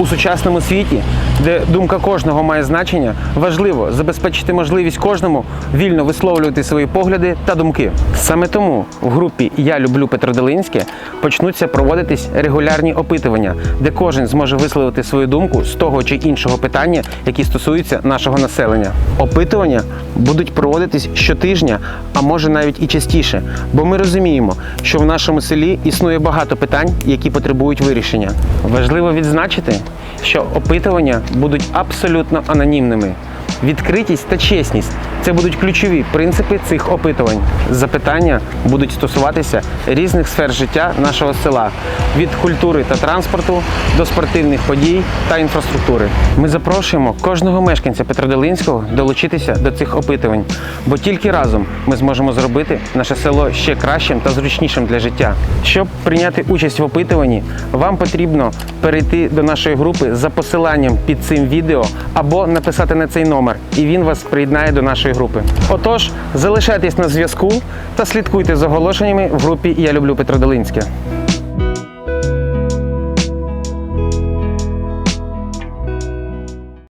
У сучасному світі, де думка кожного має значення, важливо забезпечити можливість кожному вільно висловлювати свої погляди та думки. Саме тому в групі Я люблю Петродолинське почнуться проводитись регулярні опитування, де кожен зможе висловити свою думку з того чи іншого питання, які стосуються нашого населення. Опитування будуть проводитись щотижня, а може навіть і частіше, бо ми розуміємо, що в нашому селі існує багато питань, які потребують вирішення. Важливо відзначити, що опитування будуть абсолютно анонімними. Відкритість та чесність це будуть ключові принципи цих опитувань. Запитання будуть стосуватися різних сфер життя нашого села від культури та транспорту до спортивних подій та інфраструктури. Ми запрошуємо кожного мешканця Петродолинського долучитися до цих опитувань, бо тільки разом ми зможемо зробити наше село ще кращим та зручнішим для життя. Щоб прийняти участь в опитуванні, вам потрібно перейти до нашої групи за посиланням під цим відео або написати на цей номер, і він вас приєднає до нашої групи. Отож, залишайтесь на зв'язку та слідкуйте за оголошеннями в групі Я люблю Петродолинське.